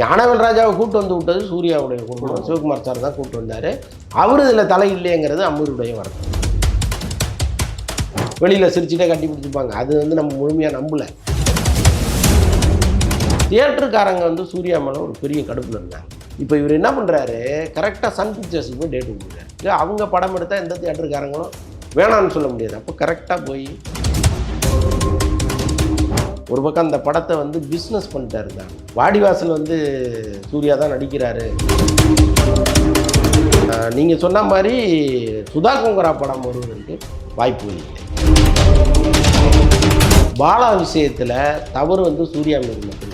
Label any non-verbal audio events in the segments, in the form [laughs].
ஞானவேல் ராஜாவை கூட்டு வந்து விட்டது சூர்யாவுடைய குடும்பம் சிவகுமார் சார் தான் கூட்டு வந்தார். அவர் இதில் தலை இல்லைங்கிறது அம்மூருடைய வருத்தம் வெளியில் சிரிச்சுட்டே கட்டி பிடிச்சிப்பாங்க அது வந்து நம்ம முழுமையாக நம்பலை. தியேட்டருக்காரங்க வந்து சூர்யா மேலே ஒரு பெரிய கடுப்பில் இருந்தாங்க. இப்போ இவர் என்ன பண்ணுறாரு கரெக்டாக சன் பிக்சர்ஸுக்கு போய் டேட் கொடுக்குறாரு. அவங்க படம் எடுத்தால் எந்த தியேட்டருக்காரங்களும் வேணாம்னு சொல்ல முடியாது. அப்போ கரெக்டாக போய் ஒரு பக்கம் அந்த படத்தை வந்து பிஸ்னஸ் பண்ணிட்டாரு தான் வாடிவாசல் வந்து சூர்யா தான் நடிக்கிறாரு. நீங்கள் சொன்ன மாதிரி சுதா கொங்கரா படம் வருவதற்கு வாய்ப்பு இல்லை. பாலா விஷயத்தில் தவறு வந்து சூர்யா மீது மட்டும்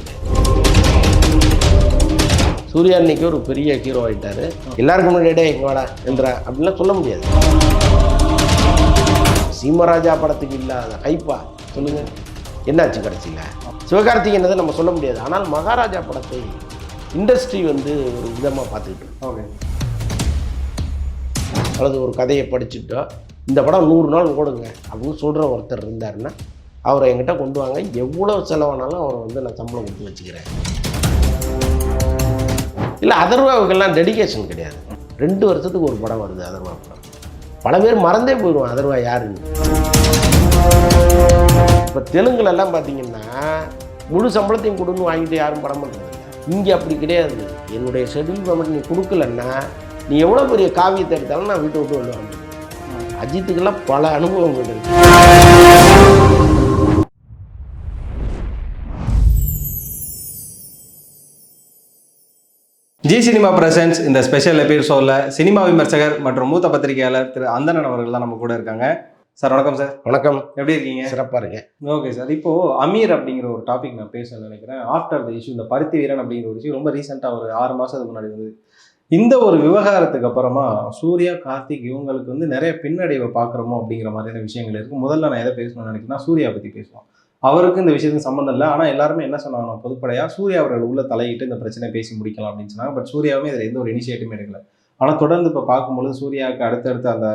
சூர்யா இன்னைக்கு ஒரு பெரிய ஹீரோ ஆயிட்டாரு. எல்லாருக்கும் முன்னாடி டேய் வாடா என்ற அப்படின்லாம் சொல்ல முடியாது. சீமராஜா படத்துக்கு இல்லாத ஹைப்பா சொல்லுங்கள் என்னாச்சு கடைசியில்? சிவகார்த்திகேயனதை நம்ம சொல்ல முடியாது. ஆனால் மகாராஜா படத்தை இண்டஸ்ட்ரி வந்து ஒரு விதமாக பார்த்துக்கிட்டு. ஓகே. அல்லது ஒரு கதையை படிச்சுட்டோ இந்த படம் நூறு நாள் ஓடுங்க அப்படின்னு சொல்கிற ஒருத்தர் இருந்தாருன்னா அவரை என்கிட்ட கொண்டு வாங்க. எவ்வளோ செலவானாலும் அவரை வந்து நான் சம்பளம் கொடுத்து வச்சுக்கிறேன். இல்லை அதர்வாவுக்கெல்லாம் டெடிகேஷன் கிடையாது. ரெண்டு வருஷத்துக்கு ஒரு படம் வருது அதர்வா படம். பல பேர் மறந்தே போயிடுவான் அதர்வா யாருன்னு. இப்போ தெலுங்குலலாம் பார்த்தீங்கன்னா முழு சம்பளத்தையும் கொடுன்னு வாங்கிட்டு யாரும் படம் பண்ணுறது இங்கே அப்படி கிடையாது. என்னுடைய ஷெட்யூல் பேமெண்ட் நீ கொடுக்கலன்னா நீ எவ்வளோ பெரிய காவியத்தை எடுத்தாலும் நான் வீட்டை விட்டு வெளில அஜித்துக்கெல்லாம் பல அனுபவங்கள் இருக்கு. ஜி சினிமா பிரசன்ஸ் இந்த ஸ்பெஷல் எபிசோடில் சினிமா விமர்சகர் மற்றும் மூத்த பத்திரிகையாளர் திரு அந்தனன் அவர்கள் தான் நம்ம கூட இருக்காங்க. சார் வணக்கம் சார். வணக்கம். எப்படி இருக்கீங்க? சிறப்பாக இருக்கேன். ஓகே சார் இப்போ அமீர் அப்படிங்கிற ஒரு டாபிக் நான் பேச நினைக்கிறேன். ஆஃப்டர் த இஷ்யூ இந்த பருத்தி வீரன் அப்படிங்கிற ஒரு இஷ்யூ ரொம்ப ரீசெண்டாக ஒரு ஆறு மாசத்துக்கு முன்னாடி வந்து இந்த ஒரு விவகாரத்துக்கு அப்புறமா சூர்யா கார்த்திக் இவங்களுக்கு வந்து நிறைய பின்னடைவை பார்க்குறோமோ அப்படிங்கிற மாதிரியான விஷயங்கள் இருக்கு. முதல்ல நான் எதை பேசணும்னு நினைக்கிறேன்னா சூர்யா பத்தி பேசுவோம். அவருக்கு இந்த விஷயத்துக்கு சம்மந்தம் இல்லை. ஆனால் எல்லாருமே என்ன சொன்னாங்க பொதுப்படையா சூர்யா அவர்கள் உள்ள தலையிட்டு இந்த பிரச்சனை பேசி முடிக்கலாம் அப்படின்னு சொன்னாங்க. பட் சூர்யாவுமே இதில் எந்த ஒரு இனிஷியேட்டிவும் எடுக்கல. ஆனால் தொடர்ந்து இப்போ பார்க்கும்பொழுது சூர்யாவுக்கு அடுத்தடுத்த அந்த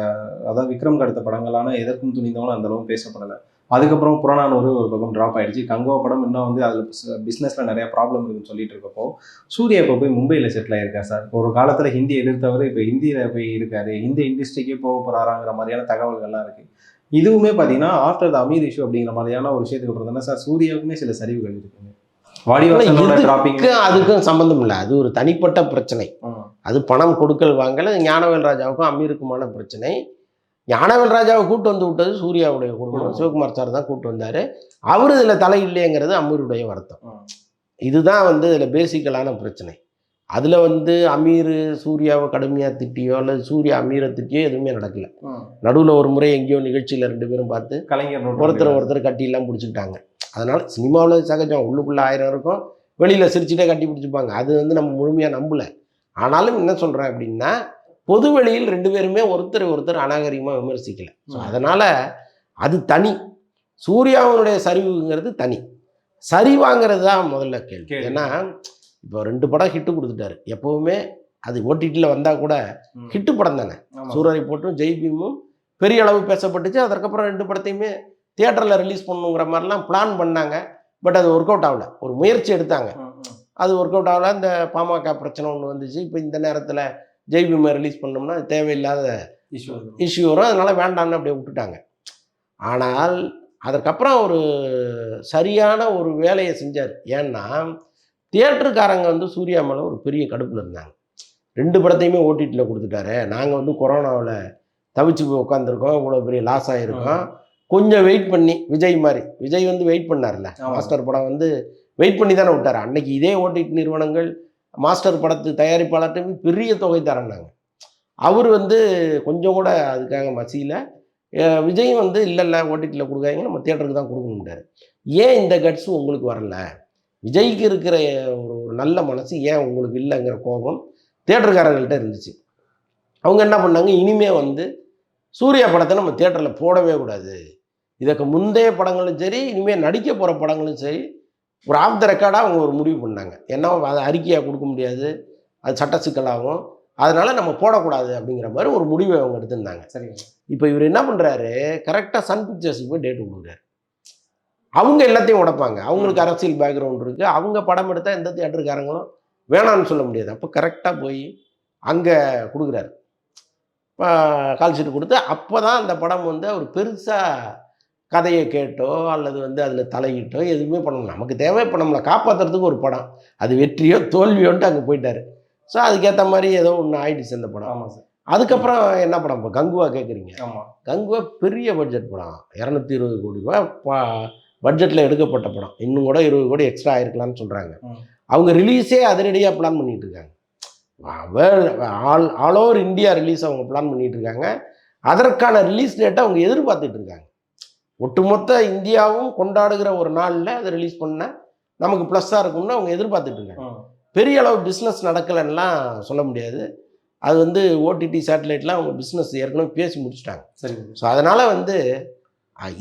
அதாவது விக்ரம்க்கு அடுத்த படங்களான எதற்கும் துணிந்தவங்களும் அந்த அளவு பேசப்படலை. அதுக்கப்புறம் புறநானூறு ஒரு பக்கம் ட்ராப் ஆயிடுச்சு. கங்கோ படம் இன்னும் வந்து அதில் பிஸ்னஸில் நிறைய ப்ராப்ளம் இருக்குன்னு சொல்லிட்டு இருக்கப்போ சூர்யா இப்போ போய் மும்பையில் செட்டில் ஆயிருக்கார் சார். ஒரு காலத்தில் ஹிந்தி எதிர்த்தவர் இப்போ ஹிந்தியில் போய் இருக்காரு. ஹிந்தி இண்டஸ்ட்ரிக்கே போக போகிறாராங்கிற மாதிரியான தகவல்கள்லாம் இருக்குது இதுவுமே பார்த்தீங்கன்னா ஆஃப்டர் த அமீர் இஷ்யூ அப்படிங்கிற மாதிரியான ஒரு விஷயத்துக்கு அப்புறம் தானே சார் சூர்யாவுக்குமே சில சரிவுகள் இருக்குங்க. வாடிவாசலோட அதுக்கும் சம்மந்தம் இல்லை. அது ஒரு தனிப்பட்ட பிரச்சனை. அது பணம் கொடுக்கல் வாங்கல ஞானவேல் ராஜாவுக்கும் அமீருக்குமான பிரச்சனை. ஞானவேல் ராஜாவை கூட்டு வந்து விட்டது சூர்யாவுடைய குடும்பம். சிவகுமார் சார் தான் கூட்டு வந்தார். அவர் இதில் தலை இல்லைங்கிறது அமீருடைய வருத்தம். இதுதான் வந்து இதில் பேசிக்கலான பிரச்சனை. அதில் வந்து அமீர் சூர்யாவை கடுமையாக திட்டியோ அல்லது சூர்யா அமீரை திட்டியோ எதுவுமே நடக்கல. நடுவில் ஒரு முறை எங்கேயோ நிகழ்ச்சியில் ரெண்டு பேரும் பார்த்து கலைஞர் ஒருத்தர். ஒருத்தர் கட்டிலாம் பிடிச்சிக்கிட்டாங்க. அதனால் சினிமாவில் சகஜம். உள்ளுக்குள்ளே ஆயிரம் இருக்கும். வெளியில் சிரிச்சுட்டே கட்டி பிடிச்சிப்பாங்க. அது வந்து நம்ம முழுமையாக நம்பலை. ஆனாலும் என்ன சொல்கிறேன் அப்படின்னா பொது வெளியில் ரெண்டு பேருமே ஒருத்தர் ஒருத்தர் அநாகரிகமாக விமர்சிக்கல ஸோ. அதனால் அது தனி சூர்யாவினுடைய சரிவுங்கிறது தனி சரிவாங்கிறது தான் முதல்ல கேள்வி. ஏன்னா இப்போ ரெண்டு படம் ஹிட்டு கொடுத்துட்டாரு எப்போவுமே அது ஓடிடியில் வந்தால் கூட. ஹிட்டு படம் தானே. சூரரை போட்டும் ஜெய் பீமும் பெரிய அளவு பேசப்பட்டுச்சு அதற்கப்புறம் ரெண்டு படத்தையுமே தியேட்டரில் ரிலீஸ் பண்ணுங்கிற மாதிரிலாம் பிளான் பண்ணாங்க பட் அது ஒர்க் அவுட் ஆகல ஒரு முயற்சி எடுத்தாங்க. அது ஒர்க் அவுட் ஆகல. இந்த பாமக பிரச்சனை ஒன்று வந்துச்சு. இப்போ இந்த நேரத்தில் ஜெய் பீமை ரிலீஸ் பண்ணோம்னா அது தேவையில்லாத வரும். இஷ்யூ வரும். அதனால் வேண்டாம்னு அப்படியே விட்டுட்டாங்க. ஆனால் அதற்கப்புறம் ஒரு சரியான ஒரு வேலையை செஞ்சார். ஏன்னா தியேட்டருக்காரங்க வந்து சூர்யா மேலே ஒரு பெரிய கடுப்பில் இருந்தாங்க. ரெண்டு படத்தையுமே ஓடிடியில் கொடுத்துட்டாரு. நாங்கள் வந்து கொரோனாவில் தவிச்சு போய் உட்காந்துருக்கோம் இவ்வளோ பெரிய லாஸ் ஆகிருக்கோம் கொஞ்சம் வெயிட் பண்ணி விஜய் மாதிரி. விஜய் வந்து வெயிட் பண்ணார்ல. மாஸ்டர் படம் வந்து வெயிட் பண்ணி தானே விட்டார். அன்னைக்கு இதே ஓடிடி நிறுவனங்கள் மாஸ்டர் படத்து தயாரிப்பாளர்கிட்ட பெரிய தொகை தரேன்னாங்க அவர் வந்து கொஞ்சம் கூட அதுக்காக மசியில். விஜயும் வந்து இல்லை இல்லை ஓடிடியில் கொடுக்காதீங்க நம்ம தியேட்டருக்கு தான் கொடுக்கணும்ட்டாரு ஏன் இந்த கட்ஸ் உங்களுக்கு வரல? விஜய்க்கு இருக்கிற ஒரு ஒரு நல்ல மனசு ஏன் உங்களுக்கு இல்லைங்கிற கோபம் தியேட்டருக்காரங்கள்ட்ட இருந்துச்சு. அவங்க என்ன பண்ணாங்க? இனிமே வந்து சூர்யா படத்தை நம்ம தியேட்டரில் போடவே கூடாது. இதற்கு முந்தைய படங்களும் சரி இனிமேல் நடிக்க போகிற படங்களும் சரி ஒரு ஆஃப் த ரெக்கார்டாக அவங்க ஒரு முடிவு பண்ணாங்க. ஏன்னா அதை அறிக்கையாக கொடுக்க முடியாது அது சட்ட சிக்கலாகும் அதனால் நம்ம போடக்கூடாது அப்படிங்கிற மாதிரி ஒரு முடிவை அவங்க எடுத்திருந்தாங்க. சரிங்க இப்போ இவர் என்ன பண்ணுறாரு கரெக்டாக சன் பிக்சர்ஸுக்கு போய் டேட் கொடுக்குறாரு. அவங்க எல்லாத்தையும் உடைப்பாங்க. அவங்களுக்கு அரசியல் பேக்ரவுண்ட் இருக்குது அவங்க படம் எடுத்தால் எந்த தியேட்டருக்காரங்களும் வேணான்னு சொல்ல முடியாது. அப்போ கரெக்டாக போய் அங்கே கொடுக்குறாரு. கால் ஷீட் கொடுத்து அப்போ தான் அந்த படம் வந்து அவர் பெருசாக கதையை கேட்டோ அல்லது வந்து அதில் தலையிட்டோ எதுவுமே பண்ணணும் நமக்கு தேவை இப்போ நம்மளை காப்பாற்றுறதுக்கு ஒரு படம். அது வெற்றியோ தோல்வியோன்ட்டு அங்கே போயிட்டாரு. ஸோ அதுக்கேற்ற மாதிரி ஏதோ ஒன்று ஆயிடுச்சு அந்த படம். ஆமா சார். அதுக்கப்புறம் என்ன படம்? இப்போ கங்குவா கேட்குறீங்க ஆமா. கங்குவா பெரிய பட்ஜெட் படம். இரநூத்தி இருபது கோடி ரூபாய் ப- பட்ஜெட்டில் எடுக்கப்பட்ட படம். இன்னும் கூட இருபது கோடி எக்ஸ்ட்ரா ஆயிருக்கலாம்னு சொல்கிறாங்க. அவங்க ரிலீஸே அதிரடியாக பிளான் பண்ணிட்டு இருக்காங்க. All all over India release அவங்க பிளான் பண்ணிட்டு இருக்காங்க. அதற்கான ரிலீஸ் டேட்டை அவங்க எதிர்பார்த்துட்டு இருக்காங்க. ஒட்டுமொத்த இந்தியாவும் கொண்டாடுகிற ஒரு நாளில் அதை ரிலீஸ் பண்ண நமக்கு ப்ளஸ்ஸாக இருக்கும்னு அவங்க எதிர்பார்த்துட்டு இருக்காங்க. பெரிய அளவு பிஸ்னஸ் நடக்கலைன்னுலாம் சொல்ல முடியாது. அது வந்து ஓடிடி சேட்டலைட்லாம் அவங்க பிஸ்னஸ் ஏற்கனவே பேசி முடிச்சிட்டாங்க. சரி ஸோ அதனால் வந்து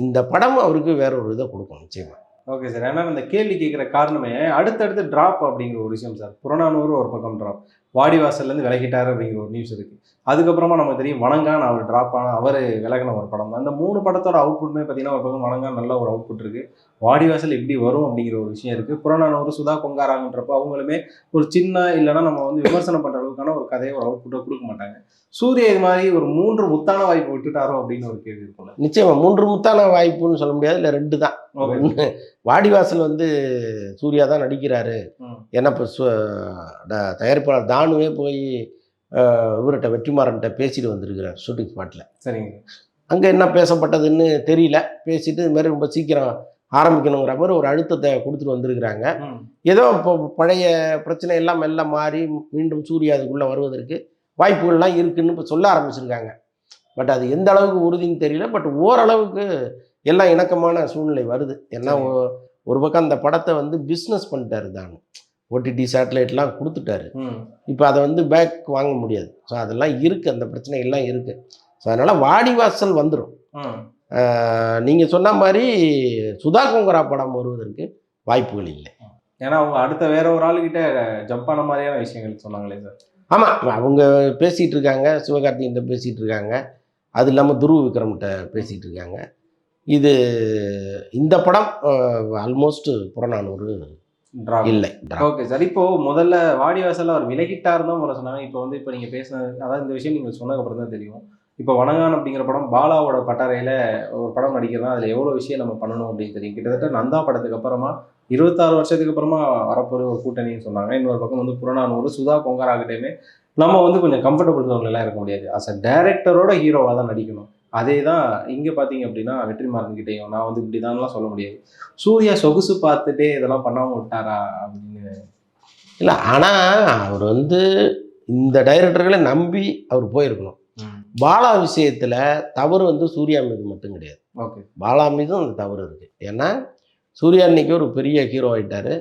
இந்த படம் அவருக்கு வேற ஒரு இதை கொடுக்கும் நிச்சயமா. ஓகே சார் ஏன்னா இந்த கேள்வி கேட்குற காரணமே அடுத்தடுத்து டிராப் அப்படிங்கிற ஒரு விஷயம் சார் புறநானூறு ஒரு பக்கம் டிராப் வாடிவாசல்லேருந்து விலகிட்டாரு அப்படிங்கிற ஒரு நியூஸ் இருக்கு. அதுக்கப்புறமா நமக்கு தெரியும் வணங்கான் அவர் டிராப் ஆன அவர் விலகின ஒரு படம். தான் அந்த மூணு படத்தோட அவுட்புட்மே பார்த்தீங்கன்னா ஒரு பக்கம் வணங்கான் நல்ல ஒரு அவுட்புட் இருக்கு. வாடிவாசல் எப்படி வரும் அப்படிங்கிற ஒரு விஷயம் இருக்கு. புறநானூறு சுதா கொங்காராங்கன்றப்போ அவங்களுமே ஒரு சின்ன இல்லைன்னா நம்ம வந்து விமர்சனம் பண்ற அளவுக்கான ஒரு கதையை ஒரு அவுட்புட்டை கொடுக்க மாட்டாங்க. சூர்யா இது மாதிரி ஒரு மூன்று முத்தான வாய்ப்பு விட்டுட்டாரோ அப்படின்னு ஒரு கேள்வி இருக்கும்ல. நிச்சயமா மூன்று முத்தான வாய்ப்புன்னு சொல்ல முடியாது இல்லை ரெண்டு தான். வாடிவாசல் வந்து சூர்யா தான் நடிக்கிறாரு. ஏன்னா இப்போ தயாரிப்பாளர் தானுவே போய் இவர்கிட்ட வெற்றிமாறன்ட்ட பேசிட்டு வந்திருக்கிறார் ஷூட்டிங் ஸ்பாட்டில் சரிங்க. அங்கே என்ன பேசப்பட்டதுன்னு தெரியல. பேசிட்டு இது மாதிரி ரொம்ப சீக்கிரம் ஆரம்பிக்கணுங்கிற மாதிரி ஒரு அழுத்தத்தை கொடுத்துட்டு வந்திருக்கிறாங்க. ஏதோ இப்போ பழைய பிரச்சனை எல்லாம் மெல்ல மாறி மீண்டும் சூர்யா அதுக்குள்ளே வருவதற்கு வாய்ப்புகள்லாம் இருக்குன்னு இப்போ சொல்ல ஆரம்பிச்சிருக்காங்க. பட் அது எந்த அளவுக்கு உறுதின்னு தெரியல. பட் ஓரளவுக்கு எல்லாம் இணக்கமான சூழ்நிலை வருது. ஏன்னா ஒரு பக்கம் அந்த படத்தை வந்து பிஸ்னஸ் பண்ணிட்டாரு தான். ஓடிடி சேட்டலைட்லாம் கொடுத்துட்டாரு. இப்போ அதை வந்து பேக் வாங்க முடியாது. ஸோ அதெல்லாம் இருக்குது அந்த பிரச்சனைகள்லாம் இருக்குது ஸோ அதனால் வாடிவாசல் வந்துடும். நீங்கள் சொன்ன மாதிரி சுதா கொங்கரா படம் வருவதற்கு வாய்ப்புகள் இல்லை. ஏன்னா அவங்க அடுத்த வேற ஒரு ஆளுகிட்ட ஜம்ப் ஆன மாதிரியான விஷயங்கள் சொன்னாங்களே சார். ஆமாம் அவங்க பேசிகிட்டு இருக்காங்க. சிவகார்த்திகிட்ட பேசிகிட்டு இருக்காங்க. அது இல்லாமல் துருவ விக்ரம்கிட்ட பேசிகிட்டு இருக்காங்க. இது இந்த படம் ஆல்மோஸ்ட் புறநானூறு இல்லை ஓகே சார் இப்போ முதல்ல வாடிவாசல்ல அவர் விலகிட்டார் தான் முதல்ல சொன்னாங்க. இப்போ வந்து இப்போ நீங்க பேசின அதாவது இந்த விஷயம் நீங்க சொன்னதுக்கு அப்புறம் தான் தெரியும். இப்போ வணங்கான் அப்படிங்கிற படம் பாலாவோட பட்டறையில ஒரு படம் நடிக்கிறதா அதுல எவ்வளவு விஷயம் நம்ம பண்ணணும் அப்படின்னு தெரியும். கிட்டத்தட்ட நந்தா படத்துக்கு அப்புறமா இருபத்தாறு வருஷத்துக்கு அப்புறமா வரப்போற ஒரு கூட்டணின்னு சொன்னாங்க. இன்னொரு பக்கம் வந்து புறநானூறு சுதா கொங்கராகிட்டேயுமே நம்ம வந்து கொஞ்சம் கம்ஃபர்டபுள் ஜோன்லாம் இருக்க முடியாது. அஸ் அ டேரக்டரோட ஹீரோவாக தான் நடிக்கணும். அதே தான் இங்கே பார்த்தீங்க அப்படின்னா வெற்றிமாறன் கிட்டேயும் நான் வந்து இப்படிதான்லாம் சொல்ல முடியாது. சூர்யா சொகுசு பார்த்துட்டே இதெல்லாம் பண்ணாம விட்டாரா அப்படின்னு. இல்லை ஆனால் அவர் வந்து இந்த டைரக்டர்களை நம்பி அவர் போயிருக்கணும். பாலா விஷயத்தில் தவறு வந்து சூர்யா மீது மட்டும் கிடையாது. ஓகே. பாலா மீதும் அந்த தவறு இருக்குது ஏன்னா சூர்யா இன்னைக்கு ஒரு பெரிய ஹீரோ ஆயிட்டாரு.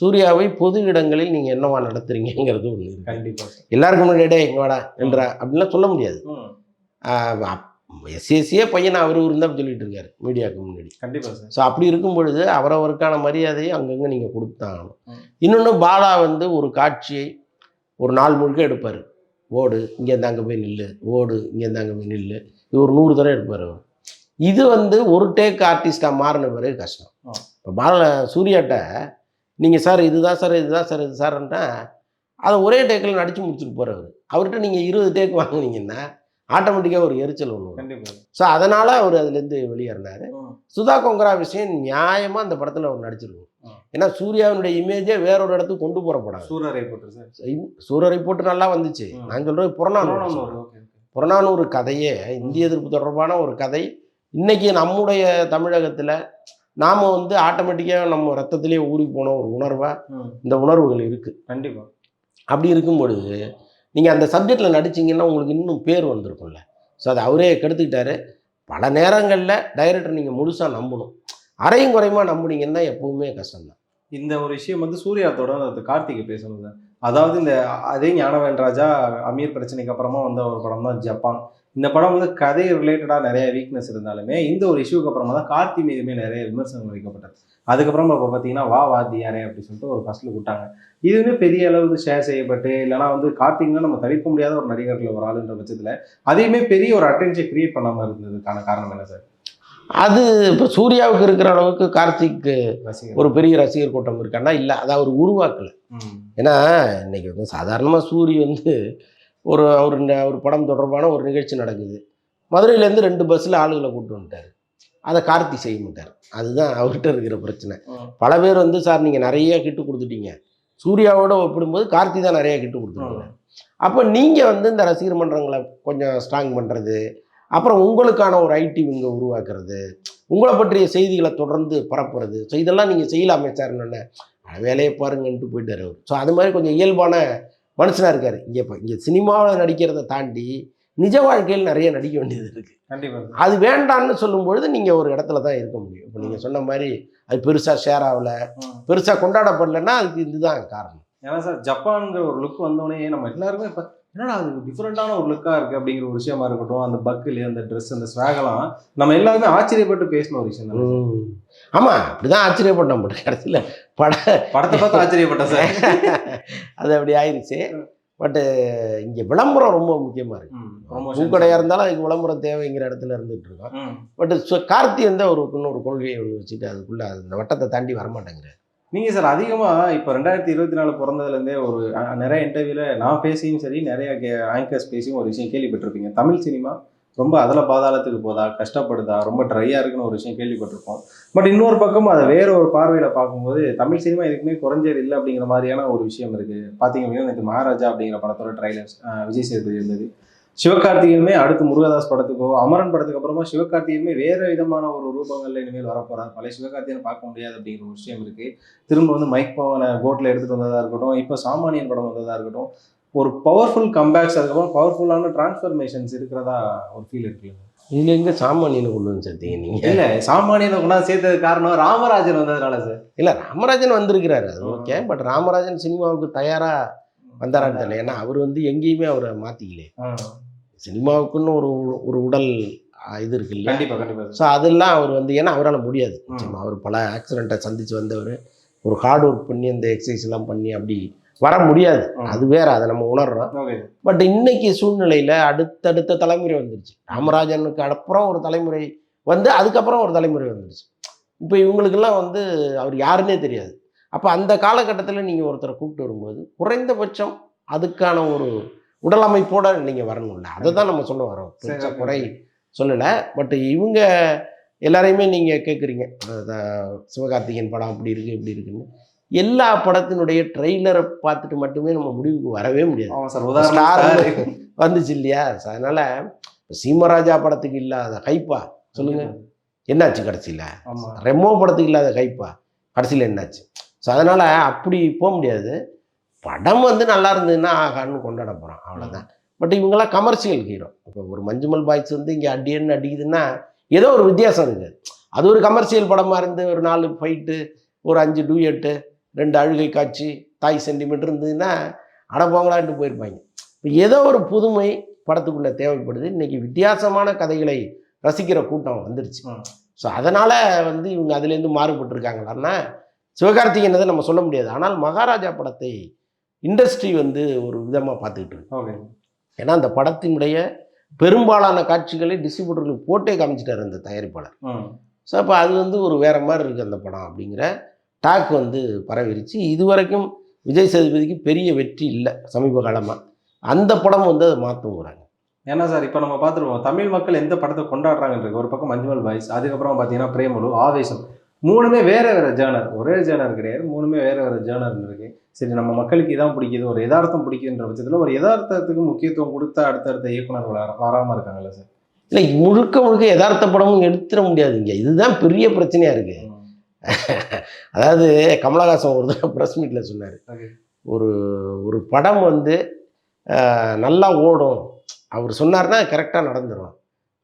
சூர்யாவை பொது இடங்களில் நீங்கள் என்னவா நடத்துறீங்கிறது ஒன்று இருக்கு. கண்டிப்பா. எல்லாருக்கும் முன்னாடி "டேய், இங்க வாடா என்ற அப்படின்லாம் சொல்ல முடியாது. ம் எஸ்எஸ்சியே பையனை அவர் இருந்தால் சொல்லிட்டு இருக்காரு மீடியாவுக்கு முன்னாடி. கண்டிப்பா சார். ஸோ அப்படி இருக்கும் பொழுது அவரவருக்கான மரியாதையை அங்கங்கே நீங்கள் கொடுத்தாகணும். ம். இன்னொன்று பாலா வந்து ஒரு காட்சியை ஒரு நாள் முழுக்க எடுப்பார். ஓடு இங்கேருந்து அங்கே போய் நில்லு ஓடு இங்கேருந்து அங்கே போய் நில்லு. இது ஒரு நூறு தடவை எடுப்பார் அவர். இது வந்து ஒரு டேக் ஆர்டிஸ்டாக மாறின பிறகு கஷ்டம். இப்போ பால சூர்யாட்ட நீங்கள் சார் இதுதான் சார் இதுதான் சார் இது சார்ன்ட்டா அதை ஒரே டேக்கில் நடித்து முடிச்சுட்டு போகிறவர் அவர்கிட்ட நீங்கள் இருபது டேக் வாங்குனீங்கன்னா ஆட்டோமேட்டிக்காக ஒரு எரிச்சல் ஒன்று ஸோ அதனால் அவர் அதுலேருந்து வெளியேறினார். சுதா கொங்கரா விஷயம் நியாயமாக அந்த படத்தில் அவர் நடிச்சிருக்கும். ஆ. ஏன்னா சூர்யாவினுடைய இமேஜே வேற ஒரு இடத்துக்கு கொண்டு போகிற படம் சூரரை போட்டு சார் சூரரை போட்டு நல்லா வந்துச்சு. நான் சொல்கிறது புறநானூறு புறநானூறு, கதையே இந்திய எதிர்ப்பு தொடர்பான ஒரு கதை. இன்னைக்கு நம்முடைய தமிழகத்தில் நாம் வந்து ஆட்டோமேட்டிக்காக நம்ம ரத்தத்திலே ஊறி போன ஒரு உணர்வாக இந்த உணர்வுகள் இருக்குது கண்டிப்பா. அப்படி இருக்கும் பொழுது நீங்கள் அந்த சப்ஜெக்டில் நடிச்சீங்கன்னா உங்களுக்கு இன்னும் பேர் வந்திருக்கும்ல. ஸோ அதை அவரே கெடுத்துக்கிட்டாரு. பல நேரங்களில் டைரக்டர் நீங்கள் முழுசாக நம்பணும். அரையும் குறையுமா நம்புனீங்கன்னா எப்பவுமே கஷ்டம்தான். இந்த ஒரு விஷயம் வந்து சூர்யாத்தோட அது கார்த்திகை பேசணும் அதாவது இந்த அதே ஞானவேன் ராஜா அமீர் பிரச்சனைக்கு அப்புறமா வந்த ஒரு படம் தான் ஜப்பான். இந்த படம் வந்து கதை ரிலேட்டடாக நிறைய வீக்னஸ் இருந்தாலுமே இந்த ஒரு இஷ்யூக்கு அப்புறமா தான் கார்த்தி மீதுமே நிறைய விமர்சனங்கள் வைக்கப்பட்டது. அதுக்கப்புறமா இப்போ பார்த்தீங்கன்னா வா வாத்தியாரே அப்படி சொல்லிட்டு ஒரு ஃபஸ்ட்டில் விட்டாங்க. இதுவுமே பெரிய அளவுக்கு ஷேர் செய்யப்பட்டு இல்லைனா வந்து கார்த்திக்னா நம்ம தவிர்க்க முடியாத ஒரு நடிகர்கள் ஒரு ஆளுன்ற பட்சத்தில் அதையுமே பெரிய ஒரு அட்டென்ஷன் கிரியேட் பண்ணாமல் இருந்ததுக்கான காரணம் என்ன சார்? அது இப்போ சூர்யாவுக்கு இருக்கிற அளவுக்கு கார்த்திக்கு ஒரு பெரிய ரசிகர் கூட்டம் இருக்கான்னா இல்லை அதை அவர் உருவாக்கல. ஏன்னா இன்னைக்கு வந்து சாதாரணமாக சூரி வந்து ஒரு அவர் ஒரு படம் தொடர்பான ஒரு நிகழ்ச்சி நடக்குது. மதுரையிலேருந்து ரெண்டு பஸ்ஸில் ஆளுகளை கூப்பிட்டு வந்துட்டார். அதை கார்த்தி செய்ய மாட்டார். அதுதான் அவர்கிட்ட இருக்கிற பிரச்சனை. பல பேர் வந்து சார் நீங்கள் நிறைய கிட்டு கொடுத்துட்டீங்க. சூர்யாவோட ஒப்பிடும்போது கார்த்தி தான் நிறைய கிட்டு கொடுத்துருக்காங்க அப்போ நீங்கள் வந்து இந்த ரசிகர் மன்றங்களை கொஞ்சம் ஸ்ட்ராங் பண்ணுறது அப்புறம் உங்களுக்கான ஒரு ஐடி விங்க உருவாக்குறது உங்களை பற்றிய செய்திகளை தொடர்ந்து பரப்புறது. ஸோ இதெல்லாம் நீங்கள் செய்யலாமே சார் என்னென்ன? வேலையை பாருங்கன்ட்டு போயிட்டார் அவர். ஸோ அது மாதிரி கொஞ்சம் இயல்பான மனுஷனாக இருக்கார் இங்கே இப்போ இங்கே சினிமாவில் நடிக்கிறதை தாண்டி நிஜ வாழ்க்கையில் நிறைய நடிக்க வேண்டியது இருக்குது கண்டிப்பா சார். அது வேண்டான்னு சொல்லும் பொழுது நீங்கள் ஒரு இடத்துல தான் இருக்க முடியும் இப்போ நீங்கள் சொன்ன மாதிரி அது பெருசாக ஷேர் ஆகல. பெருசாக கொண்டாடப்படலைன்னா அதுக்கு இதுதான் காரணம் ஏன்னா சார் ஜப்பான்ங்கிற ஒரு லுக் வந்தோடனே நம்ம எல்லாருமே இப்போ என்னடா அது டிஃப்ரெண்டான ஒரு லுக்காக இருக்குது அப்படிங்கிற ஒரு விஷயமா இருக்கட்டும் அந்த பக்கில் அந்த ட்ரெஸ் அந்த ஸ்வாகலாம் நம்ம எல்லாருமே ஆச்சரியப்பட்டு பேசின ஒரு விஷயம் தானே ம். ஆமா அப்படிதான் ஆச்சரியப்பட்டோம் பட் கடைசியில் பட படத்தை பார்த்து ஆச்சரியப்பட்டேன் சார். [laughs] அது அப்படி ஆயிடுச்சு பட்டு இங்கே விளம்பரம் ரொம்ப முக்கியமாக இருக்கு. ம், promotion. பூக்கடையாக இருந்தாலும் அதுக்கு விளம்பரம் தேவைங்கிற இடத்துல இருந்துட்டு இருக்கோம். பட் கார்த்தி வந்து ஒரு இன்னொரு கொள்கையை ஒன்று வச்சுட்டு அதுக்குள்ள அந்த வட்டத்தை தாண்டி வரமாட்டேங்கிறார் நீங்க சார் அதிகமா இப்போ ரெண்டாயிரத்தி இருபத்தி நாலு பிறந்ததுலேருந்தே ஒரு நிறைய இன்டர்வியூல நான் பேசியும் சரி நிறைய ஆங்கர்ஸ் பேசியும் ஒரு விஷயம் கேள்விப்பட்டிருப்பீங்க. தமிழ் சினிமா ரொம்ப அதில் பாதாளத்துக்கு போதா கஷ்டப்படுதா ரொம்ப ட்ரையாக இருக்குன்னு ஒரு விஷயம் கேள்விப்பட்டிருப்போம். பட் இன்னொரு பக்கம் அதை வேற ஒரு பார்வையில் பார்க்கும்போது தமிழ் சினிமா எதுக்குமே குறைஞ்சது இல்லை அப்படிங்கிற மாதிரியான ஒரு விஷயம் இருக்குது பார்த்தீங்க அப்படின்னா எனக்கு மகாராஜா அப்படிங்கிற படத்தோட ட்ரைலர்ஸ் விஜய் சேதுபதி இருந்தது. சிவகார்த்திகேயனுமே அடுத்து முருகதாஸ் படத்துக்கோ அமரன் படத்துக்கு அப்புறமா சிவகார்த்திகேயனுமே வேறு விதமான ஒரு ரூபங்கள்ல இனிமேல் வரப்போகிறார் பழைய சிவகார்த்திகேயனை பார்க்க முடியாது அப்படிங்கிற ஒரு விஷயம் இருக்குது திரும்ப வந்து மைக் பவனை கோட்டில் எடுத்துகிட்டு வந்ததாக இருக்கட்டும் இப்போ சாமானியன் படம் வந்ததாக இருக்கட்டும் ஒரு பவர்ஃபுல் கம்பேக்ஸ் அதுக்கப்புறம் பவர்ஃபுல்லான டிரான்ஸ்ஃபர்மேஷன்ஸ் இருக்கிறதா ஒரு ஃபீல் இருக்குல்ல. இதுல எங்க சாமானியனை கொண்டு வந்து சேர்த்தீங்க நீங்க? இல்ல சாமானியனை கொண்டாந்து சேர்த்தது காரணம் ராமராஜன் வந்ததுனால சார் இல்ல ராமராஜன் வந்திருக்கிறாரு அது ஓகே பட் ராமராஜன் சினிமாவுக்கு தயாரா வந்தாரான்னு தெரியல. ஏன்னா அவர் வந்து எங்கேயுமே அவரை மாத்திக்கலையே சினிமாவுக்குன்னு ஒரு ஒரு உடல் இது இருக்கு இல்லையா? கண்டிப்பா கண்டிப்பா. ஸோ அதெல்லாம் அவர் வந்து ஏன்னா அவரால் முடியாது. அவர் பல ஆக்சிடெண்ட்டை சந்திச்சு வந்தவர் ஒரு ஹார்ட் ஒர்க் பண்ணி அந்த எக்ஸசைஸ் எல்லாம் பண்ணி அப்படி வர முடியாது. அது வேற அதை நம்ம உணர்றோம். பட் இன்னைக்கு சூழ்நிலையில அடுத்தடுத்த தலைமுறை வந்துருச்சு. ராமராஜனுக்கு அப்புறம் ஒரு தலைமுறை வந்து அதுக்கப்புறம் ஒரு தலைமுறை வந்துருச்சு. இப்போ இவங்களுக்கெல்லாம் வந்து அவர் யாருன்னே தெரியாது. அப்போ அந்த காலகட்டத்தில் நீங்கள் ஒருத்தரை கூப்பிட்டு வரும்போது குறைந்தபட்சம் அதுக்கான ஒரு உடல் அமைப்போட நீங்கள் வரணும்ல. அதை தான் நம்ம சொல்ல வரோம். குறை. சொல்லலை. பட் இவங்க எல்லாரையுமே நீங்கள் கேட்குறீங்க சிவகார்த்திகேயன் படம் அப்படி இருக்கு இப்படி இருக்குன்னு. எல்லா படத்தினுடைய ட்ரெய்லரை பார்த்துட்டு மட்டுமே நம்ம முடிவுக்கு வரவே முடியாது. வந்துச்சு இல்லையா? அதனால இப்ப சீமராஜா படத்துக்கு இல்லாத கைப்பா சொல்லுங்க. என்னாச்சு கடைசியில்? ரெமோ படத்துக்கு இல்லாத கைப்பா கடைசியில் என்னாச்சு? ஸோ அதனால் அப்படி போக முடியாது. படம் வந்து நல்லா இருந்ததுன்னா ஆகான்னு கொண்டாட போகிறோம் அவ்வளோதான் பட் இவங்கெல்லாம் கமர்ஷியல் ஹீரோ இப்போ ஒரு மஞ்சுமல் பாய்ஸ் வந்து இங்கே அடியன்னு அடிக்குதுன்னா ஏதோ ஒரு வித்தியாசம் இருக்குது. அது ஒரு கமர்ஷியல் படமாக இருந்து ஒரு நாலு ஃபைட்டு ஒரு அஞ்சு டூயட்டு ரெண்டு அழுகை காட்சி தாய் சென்டிமீட்டர் இருந்ததுன்னா அடப்போங்களான்ட்டு போயிருப்பாங்க. இப்போ ஏதோ ஒரு புதுமை படத்துக்குள்ளே தேவைப்படுது. இன்னைக்கு வித்தியாசமான கதைகளை ரசிக்கிற கூட்டம் வந்துருச்சு. ஸோ அதனால் வந்து இவங்க அதுலேருந்து மாறுபட்டிருக்காங்களான்னா சிவகார்த்திகேயன் நம்ம சொல்ல முடியாது. ஆனால் மகாராஜா படத்தை இண்டஸ்ட்ரி வந்து ஒரு விதமாக பார்த்துக்கிட்டு இருக்கு. ஏன்னா அந்த படத்தினுடைய பெரும்பாலான காட்சிகளை டிஸ்ட்ரிபியூட்டர்களுக்கு போட்டே காமிச்சிட்டாரு அந்த தயாரிப்பாளர். ஸோ அப்போ அது வந்து ஒரு வேற மாதிரி இருக்குது அந்த படம் அப்படிங்கிற டாக் வந்து பரவிருச்சு. இதுவரைக்கும் விஜய் சேதுபதிக்கு பெரிய வெற்றி இல்லை சமீப காலமாக அந்த படம் வந்து அதை மாற்றுங்கிறாங்க ஏன்னா சார் இப்போ நம்ம பார்த்துருவோம் தமிழ் மக்கள் எந்த படத்தை கொண்டாடுறாங்கன்றது ஒரு பக்கம் மஞ்சுமல் பாய்ஸ் அதுக்கப்புறம் பார்த்தீங்கன்னா பிரேமலு ஆவேசம். மூணுமே வேற வேற ஜேர்னர் ஒரே ஜேர்னர் கிடையாது மூணுமே வேற வேற ஜேர்னர் இருக்கு. சரி நம்ம மக்களுக்கு இதான் பிடிக்குது ஒரு யதார்த்தம் பிடிக்குதுன்ற பட்சத்தில் ஒரு யதார்த்தத்துக்கு முக்கியத்துவம் கொடுத்தா அடுத்தடுத்த இயக்குனர் வர வராமல் இருக்காங்கல்ல சார். இல்லை முழுக்க முழுக்க யதார்த்த படமும் எடுத்துட முடியாதுங்க. இதுதான் பெரிய பிரச்சனையாக இருக்குது அதாவது கமலஹாசன் ஒரு தடவை ப்ரெஸ் மீட்டில் சொன்னார். ஒரு ஒரு படம் வந்து நல்லா ஓடும். அவர் சொன்னார்னா கரெக்டாக நடந்துடும்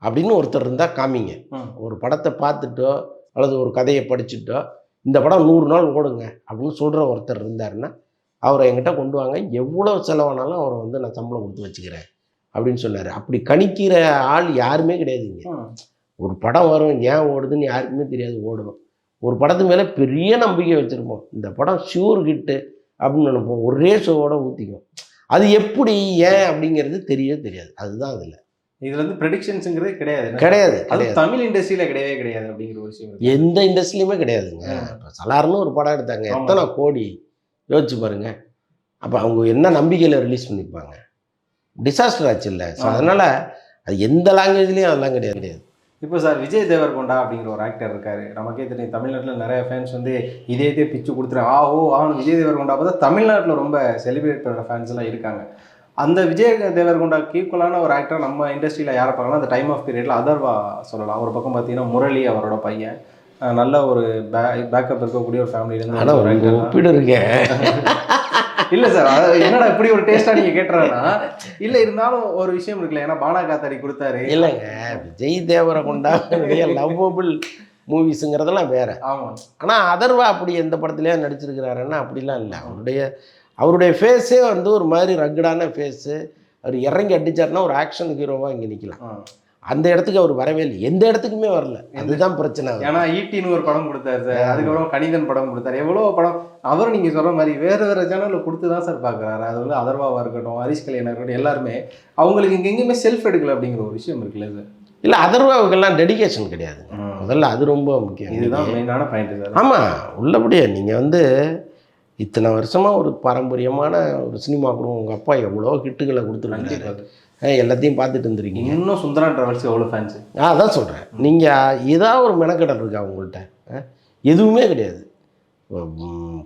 அப்படின்னு ஒருத்தர் இருந்தால் காமிங்க. ஒரு படத்தை பார்த்துட்டோ அல்லது ஒரு கதையை படிச்சுட்டோ இந்த படம் நூறு நாள் ஓடுங்க அப்படின்னு சொல்கிற ஒருத்தர் இருந்தாருன்னா அவரை என்கிட்ட கொண்டு வாங்க. எவ்வளோ செலவானாலும் அவரை வந்து நான் சம்பளம் கொடுத்து வச்சுக்கிறேன் அப்படின்னு சொன்னார். அப்படி கணிக்கிற ஆள் யாருமே கிடையாதுங்க. ஒரு படம் வரும் ஏன் ஓடுதுன்னு யாருக்குமே தெரியாது ஓடும் ஒரு படத்து மேலே பெரிய நம்பிக்கை வச்சுருப்போம். இந்த படம் ஷூர் ஹிட்டு அப்படின்னு நினைப்போம். ஒரே ஷோவோட ஊற்றிக்கும் அது எப்படி ஏன் அப்படிங்கிறது தெரியவே தெரியாது. அதுதான் அதில். இதுல வந்து ப்ரெடிக்ஷன்ஸுங்கிறதே கிடையாது? கிடையாது அது தமிழ் இண்டஸ்ட்ரியில கிடையவே கிடையாது அப்படிங்கிற ஒரு விஷயம். எந்த இண்டஸ்ட்ரியிலுமே கிடையாதுங்க. இப்போ சலார்னு ஒரு படம் எடுத்தாங்க. எத்தனை கோடி யோசிச்சு பாருங்க. அப்போ அவங்க என்ன நம்பிக்கையில் ரிலீஸ் பண்ணியிருப்பாங்க? டிசாஸ்டர் ஆச்சு இல்லை ஸோ. அதனால அது எந்த லாங்குவேஜ்லேயும் அதெல்லாம் கிடையாது கிடையாது. இப்போ சார் விஜய் தேவர்கொண்டா அப்படிங்கிற ஒரு ஆக்டர் இருக்காரு. நமக்கே தெரியும் தமிழ்நாட்டில் நிறைய ஃபேன்ஸ் வந்து இதே இதே பிச்சு கொடுத்துரு ஆ ஓ ஆனு விஜய் தேவர்கொண்டா பார்த்தா தமிழ்நாட்டில் ரொம்ப செலிப்ரேட் பண்ணுற ஃபேன்ஸ் எல்லாம் இருக்காங்க. அந்த விஜய் தேவர்கொண்டாக்கு ஈக்குவலான ஒரு ஆக்டர் நம்ம இண்டஸ்ட்ரியில் யாரை பார்க்கலாம் அந்த டைம் ஆஃப் பீரியடில் அதர்வா சொல்லலாம். ஒரு பக்கம் பார்த்தீங்கன்னா முரளி அவரோட பையன். நல்ல ஒரு பே பேக்கப் இருக்கக்கூடிய ஒரு ஃபேமிலியிலேருந்து ஆனால் ஒரு. ஒப்பீடு இருக்கே [laughs] இல்ல சார் அது என்னடா இப்படி ஒரு டேஸ்டா நீங்க கேட்டுறேன்னா இல்ல இருந்தாலும் ஒரு விஷயம் இருக்குல்ல ஏன்னா பானா காத்தாடி கொடுத்தாரு. இல்லைங்க விஜய் தேவரை கொண்டா லவ்வபிள் மூவிஸுங்கிறதெல்லாம் வேற. ஆமா. ஆனால் அதர்வா அப்படி எந்த படத்துலையும் நடிச்சிருக்கிறாருன்னா அப்படிலாம் இல்லை. அவருடைய அவருடைய ஃபேஸே வந்து ஒரு மாதிரி ரக்கடான ஃபேஸு அவர் இறங்கி அடிச்சாருன்னா ஒரு ஆக்ஷன் ஹீரோவாக இங்கே நிற்கலாம். அந்த இடத்துக்கு அவர் வரவே இல்லை. எந்த இடத்துக்குமே வரல. அதுதான் பிரச்சனை. ஏன்னா ஈட்டின்னு ஒரு படம் கொடுத்தாரு சார். அதுக்கப்புறம் கணிதன் படம் கொடுத்தாரு. எவ்வளவு படம் அவர் நீங்க சொல்ற மாதிரி வேற வேற சேனல்ல கொடுத்து தான் சார் பாக்குறாரு அது வந்து அதர்வாவா இருக்கட்டும் ஹரிஷ் கல்யாணம் இருக்கட்டும் எல்லாருமே அவங்களுக்கு இங்க எங்கேயுமே செல்ஃப் எடுக்கல அப்படிங்கிற ஒரு விஷயம் இருக்குல்ல சார். இல்லை அதர்வாவுக்கெல்லாம் டெடிகேஷன் கிடையாது. முதல்ல அது ரொம்ப முக்கியம். இதுதான் மெயினான பாயிண்ட் சார். ஆமாம் உள்ளபடியே நீங்கள் வந்து இத்தனை வருஷமாக ஒரு பாரம்பரியமான ஒரு சினிமா குடும்பம் உங்கள் அப்பா எவ்வளோ ஹிட்டுகளை கொடுத்துருக்காரு எல்லாத்தையும் பார்த்துட்டு இருந்திருக்கீங்க. இன்னும் சுந்தரா டிராவல்ஸ் எவ்வளவு ஃபேன்ஸ் நான் அதான் சொல்கிறேன் நீங்கள் ஏதாவது ஒரு மெனக்கடல் இருக்கா உங்கள்கிட்ட? எதுவுமே கிடையாது.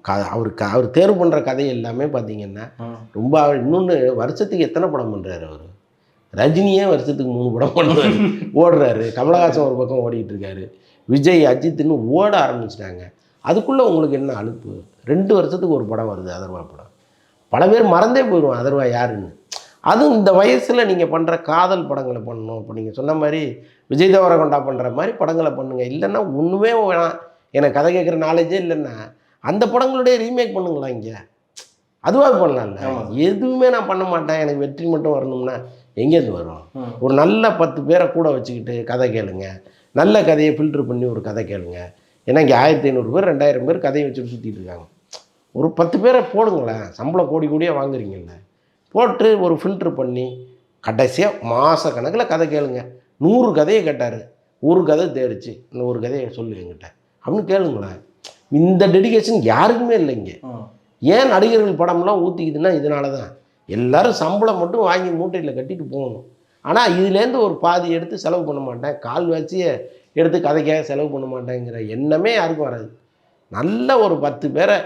க- அவர் க அவர் தேர்வு பண்ணுற கதை எல்லாமே பார்த்தீங்கன்னா ரொம்ப அவர் இன்னொன்று வருஷத்துக்கு எத்தனை படம் பண்ணுறாரு அவர்? ரஜினியே வருஷத்துக்கு மூணு படம் பண்ணுறாரு ஓடுறாரு. கமலஹாசன் ஒரு பக்கம் ஓடிட்டு இருக்காரு. விஜய் அஜித்னு ஓட ஆரம்பிச்சிட்டாங்க. அதுக்குள்ளே உங்களுக்கு என்ன அலுப்பு? ரெண்டு வருஷத்துக்கு ஒரு படம் வருது அதர்வா படம். பல பேர் மறந்தே போயிடுவோம் அதர்வா யாருன்னு. அதுவும் இந்த வயசில் நீங்கள் பண்ணுற காதல் படங்களை பண்ணணும். இப்போ நீங்கள் சொன்ன மாதிரி விஜய் தேவரகொண்டா பண்ணுற மாதிரி படங்களை பண்ணுங்க. இல்லைன்னா ஒன்றுமே வேணாம் எனக்கு கதை கேட்குற நாலேஜே இல்லைன்னா அந்த படங்களுடைய ரீமேக் பண்ணுங்களா இங்கே? அதுவாக பண்ணலாம்ல. எதுவுமே நான் பண்ண மாட்டேன். எனக்கு வெற்றி மட்டும் வரணும்னா எங்கேருந்து வரும்? ஒரு நல்ல பத்து பேரை கூட வச்சுக்கிட்டு கதை கேளுங்க. நல்ல கதையை ஃபில்டர் பண்ணி ஒரு கதை கேளுங்க. ஏன்னா இங்கே ஆயிரத்தி ஐநூறு பேர் ரெண்டாயிரம் பேர் கதையை வச்சுட்டு சுற்றிட்டு இருக்காங்க. ஒரு பத்து பேரை போடுங்களேன். சம்பளம் கோடி கோடியாக வாங்குறீங்கல்ல. போட்டு ஒரு ஃபில்டர் பண்ணி கடைசியாக மாத கணக்கில் கதை கேளுங்க. நூறு கதையை கேட்டார். ஒரு கதை தேடிச்சு. இந்த ஒரு கதையை சொல்லு என்கிட்ட. அப்படின்னு கேளுங்களேன் இந்த டெடிகேஷன் யாருக்குமே இல்லை இங்கே. ஏன் நடிகர்கள் படம்லாம் ஊற்றிக்குதுன்னா இதனால தான் எல்லாரும் சம்பளம் மட்டும் வாங்கி மூட்டையில் கட்டிட்டு போகணும். ஆனால் இதுலேருந்து ஒரு பாதி எடுத்து செலவு பண்ண மாட்டேன். கால் வச்சியை எடுத்து கதைக்காக செலவு பண்ண மாட்டேங்கிற எண்ணமே யாருக்கும் வராது. நல்ல ஒரு பத்து பேரை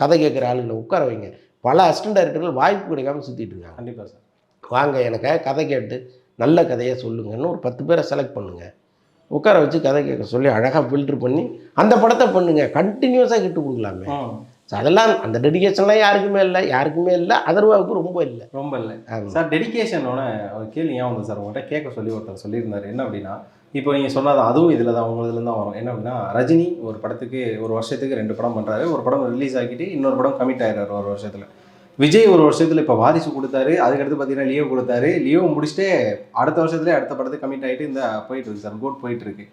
கதை கேட்குற ஆளுங்களை உட்கார வைங்க. பல அசிஸ்டன்ட் டைரக்டர்கள் வாய்ப்பு கிடைக்காம சுற்றிட்டு இருக்காங்க. கண்டிப்பா சார். வாங்க எனக்காக கதை கேட்டு நல்ல கதையை சொல்லுங்கன்னு ஒரு பத்து பேரை செலக்ட் பண்ணுங்க. உட்கார வச்சு கதை கேட்க சொல்லி அழகாக ஃபில்டர் பண்ணி அந்த படத்தை பண்ணுங்க. கண்டினியூஸாக கிட்டு கொடுக்கலாமே. ஸோ அதெல்லாம் அந்த டெடிகேஷன்லாம் யாருக்குமே இல்லை யாருக்குமே இல்லை அதர்வாவுக்கு ரொம்ப இல்லை. ரொம்ப இல்லை. சார் டெடிகேஷனோட ஒரு கேள்வி ஏன் வந்து சார்? உங்கள்கிட்ட கேட்க சொல்லி ஒருத்தர் சொல்லியிருந்தாரு. என்ன அப்படின்னா இப்போ நீங்கள் சொன்னது அதுவும் இதில் தான் உங்களதுல தான் வரும். என்ன அப்படின்னா ரஜினி ஒரு படத்துக்கு ஒரு வருஷத்துக்கு ரெண்டு படம் பண்ணுறாரு ஒரு படம் ரிலீஸ் ஆகிட்டு இன்னொரு படம் கமிட் ஆயிடுறாரு ஒரு வருஷத்தில். விஜய் ஒரு வருஷத்தில் இப்போ வாரிசு கொடுத்தாரு. அதுக்கடுத்து பார்த்தீங்கன்னா லியோ கொடுத்தாரு. லியோ முடிச்சுட்டு அடுத்த வருஷத்துலேயே அடுத்த படத்துக்கு கமிட் ஆகிட்டு இந்த போயிட்டு இருக்கு சார் கோட் போயிட்டுருக்கு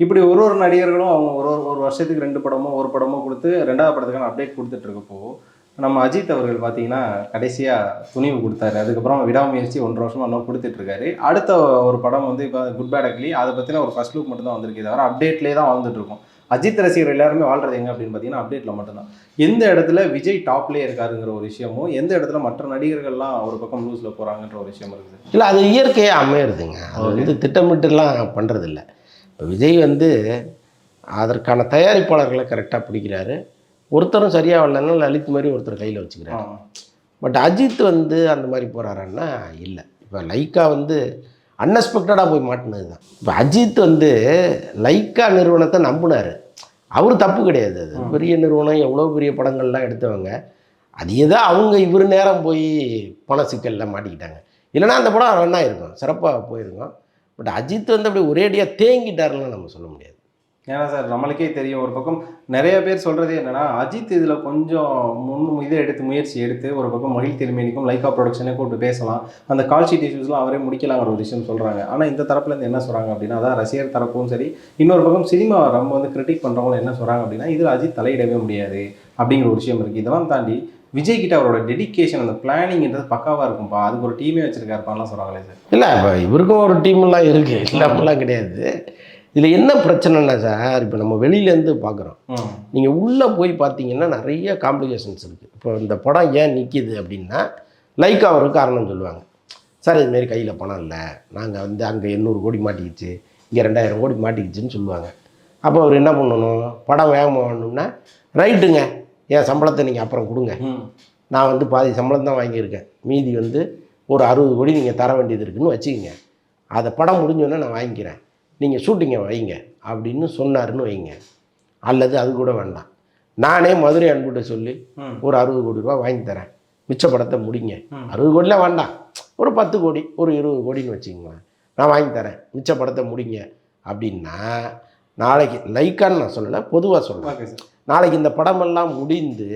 இப்படி ஒரு ஒரு நடிகர்களும் அவங்க ஒரு ஒரு ஒரு வருஷத்துக்கு ரெண்டு படமோ ஒரு படமோ கொடுத்து ரெண்டாவது படத்துக்கான அப்டேட் கொடுத்துட்டு இருக்கப்போ நம்ம அஜித் அவர்கள் பார்த்தீங்கன்னா கடைசியாக துணிவு கொடுத்தாரு. அதுக்கப்புறம் விடாமுயற்சி ஒன்றரை வருஷமா இன்னும் கொடுத்துட்டு இருக்காரு அடுத்த ஒரு படம் வந்து இப்போ குட் பேட் அக்லி அதை பற்றின ஒரு ஃபர்ஸ்ட் லுக் மட்டும் தான் வந்திருக்கு தவிர அப்டேட்லேயே தான் வந்துட்டு இருக்கும் அஜித் ரசிகர் எல்லாருமே வாழ்றது எங்க அப்படின்னு பார்த்தீங்கன்னா அப்டேட்டில் மட்டும்தான். எந்த இடத்துல விஜய் டாப்லேயே இருக்காருங்கிற ஒரு விஷயமும் எந்த இடத்துல மற்ற நடிகர்கள்லாம் ஒரு பக்கம் லூஸில் போகிறாங்கன்ற ஒரு விஷயம் இருக்குது. இல்லை அது இயற்கையாக அமையிறதுங்க. அது வந்து திட்டமிட்டுலாம் பண்ணுறதில்ல இப்போ விஜய் வந்து அதற்கான தயாரிப்பாளர்களை கரெக்டாக பிடிக்கிறாரு. ஒருத்தரும் சரியாக வரலன்னா லலித் மாதிரி ஒருத்தர் கையில் வச்சுக்கிறாரு. பட் அஜித் வந்து அந்த மாதிரி போகிறாருன்னா இல்லை. இப்போ லைக்கா வந்து அன்எக்ஸ்பெக்டடாக போய் மாட்டினது தான் இப்போ அஜித் வந்து லைக்கா நிறுவனத்தை நம்பினார். அவர் தப்பு கிடையாது. அது. பெரிய நிறுவனம் எவ்வளோ பெரிய படங்கள்லாம் எடுத்தவங்க. அது ஏதோ அவங்க இவர் நேரம் போய் பண சிக்கலில் மாட்டிக்கிட்டாங்க. இல்லைன்னா அந்த படம் ரன் ஆயிருக்கும். சிறப்பாக போயிருக்கும். பட் அஜித் வந்து அப்படி ஒரேடியாக தேங்கிட்டாருன்னு நம்ம சொல்ல முடியாது. ஏன்னா சார் நம்மளுக்கே தெரியும். ஒரு பக்கம் நிறைய பேர் சொல்றது என்னன்னா அஜித் இதுல கொஞ்சம் முன் இதை எடுத்து முயற்சி எடுத்து ஒரு பக்கம் மகிழ் திருமேனிக்கும் லைக்கா ப்ரொடக்ஷனே கூப்பிட்டு பேசலாம். அந்த கால் ஷீட் இஷ்யூஸ்லாம் அவரே முடிக்கலாங்கிற ஒரு விஷயம் சொல்றாங்க. ஆனா இந்த தரப்புல இருந்து என்ன சொல்றாங்க அப்படின்னா அதான் ரசிகர் தரப்பும் சரி இன்னொரு பக்கம் சினிமா ரொம்ப வந்து கிரிட்டிக் பண்றவங்க என்ன சொல்றாங்க அப்படின்னா இதுல அஜித் தலையிடவே முடியாது அப்படிங்கிற ஒரு விஷயம் இருக்கு. இதெல்லாம் தாண்டி விஜய் கிட்ட அவரோட டெடிகேஷன் அந்த பிளானிங்ன்றது பக்காவா இருக்கும்பா? அதுக்கு ஒரு டீமே வச்சிருக்காருப்பான்லாம் சொல்றாங்களே சார். இல்லை இப்போ இவருக்கும் ஒரு டீம்லாம் இருக்குது இல்லாமலாம் கிடையாது. இதில் என்ன பிரச்சனைனா சார் இப்போ நம்ம வெளியிலேருந்து பார்க்குறோம் நீங்கள் உள்ளே போய் பார்த்தீங்கன்னா நிறைய காம்ப்ளிகேஷன்ஸ் இருக்குது இப்போ இந்த படம் ஏன் நிற்கிது அப்படின்னா லைக்கா ஒரு காரணம் சொல்லுவாங்க. சார் இதுமாரி கையில் பணம் இல்லை. நாங்கள் வந்து அங்கே எண்ணூறு கோடி மாட்டிக்கிச்சு. இங்கே ரெண்டாயிரம் கோடி மாட்டிக்கிச்சுன்னு சொல்லுவாங்க. அப்போ அவர் என்ன பண்ணணும்? படம் வேகமாக வரணும்னா ரைட்டுங்க. என் சம்பளத்தை நீங்கள் அப்புறம் கொடுங்க. நான் வந்து பாதி சம்பளம் தான் வாங்கியிருக்கேன். மீதி வந்து ஒரு அறுபது கோடி நீங்கள் தர வேண்டியது இருக்குன்னு வச்சுக்கோங்க. அதை படம் முடிஞ்சோடனே நான் வாங்கிக்கிறேன். நீங்கள் ஷூட்டிங்கை வைங்க அப்படின்னு சொன்னாருன்னு வைங்க. அல்லது அது கூட வேண்டாம். நானே மதுரை அன்புகிட்ட சொல்லி ஒரு அறுபது கோடி ரூபா வாங்கி தரேன். மிச்ச படத்தை முடிங்க. அறுபது கோடிலாம் வேண்டாம். ஒரு பத்து கோடி ஒரு இருபது கோடின்னு வச்சுக்கோங்களேன். நான் வாங்கி தரேன். மிச்ச படத்தை முடிங்க. அப்படின்னா நாளைக்கு லைக்கான்னு நான் சொல்லலை பொதுவாக சொல்கிறேன் நாளைக்கு இந்த படமெல்லாம் முடிந்து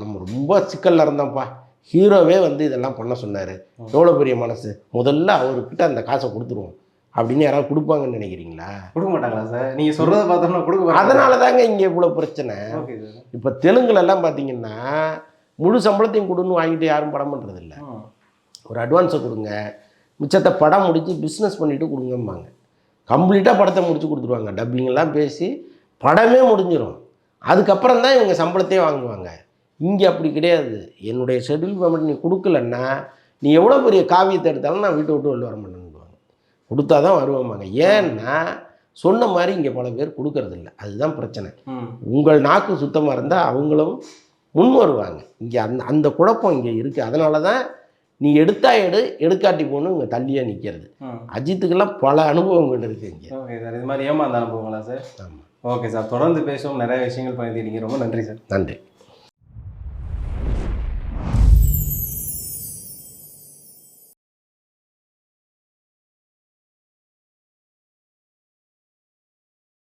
நம்ம ரொம்ப சிக்கலில் இருந்தோம்ப்பா. ஹீரோவே வந்து இதெல்லாம் பண்ண சொன்னார். எவ்வளோ பெரிய மனசு. முதல்ல அவர்கிட்ட அந்த காசை கொடுத்துருவோம். அப்படின்னு யாராவது கொடுப்பாங்கன்னு நினைக்கிறீங்களா? கொடுக்க மாட்டாங்களா சார்? நீங்க சொல்றத பார்த்தோம்னா கொடுக்க அதனால தாங்க இங்கே இவ்வளோ பிரச்சனை. இப்போ தெலுங்குலலாம் பார்த்தீங்கன்னா முழு சம்பளத்தையும் கொடுன்னு வாங்கிட்டு யாரும் படம் பண்ணுறதில்ல ஒரு அட்வான்ஸை கொடுங்க. மிச்சத்தை படம் முடித்து பிஸ்னஸ் பண்ணிவிட்டு கொடுங்கம்பாங்க. கம்ப்ளீட்டாக படத்தை முடிச்சு கொடுத்துருவாங்க. டப்பிங்லாம் பேசி படமே முடிஞ்சிடும் அதுக்கப்புறம் தான் இவங்க சம்பளத்தையே வாங்குவாங்க. இங்கே அப்படி கிடையாது. என்னுடைய ஷெட்யூல் பேமெண்ட் நீ கொடுக்கலன்னா நீ எவ்வளோ பெரிய காவியத்தை எடுத்தாலும் நான் வீட்டை விட்டு வெளில வர மாட்டேன்னுவாங்க கொடுத்தா தான் வருவாங்க ஏன்னா சொன்ன மாதிரி இங்கே பல பேர் கொடுக்கறதில்ல. அதுதான் பிரச்சனை. உங்கள் நாக்கு சுத்தமாக இருந்தால் அவங்களும் முன் வருவாங்க. இங்கே அந்த அந்த குழப்பம் இங்கே இருக்குது அதனால தான் நீ எடுத்தா எடு எடுக்காட்டி போகணும் இங்கே தள்ளியாக நிற்கிறது அஜித்துக்கெல்லாம் பல அனுபவங்கள் இருக்குது இங்கே. ஓகே சார் இது மாதிரி ஏமாந்த அனுபவங்களா சார்? ஆமாம் ஓகே சார். தொடர்ந்து பேசுவோம். நிறைய விஷயங்கள் பகிர்ந்துட்டீங்க ரொம்ப நன்றி சார். நன்றி.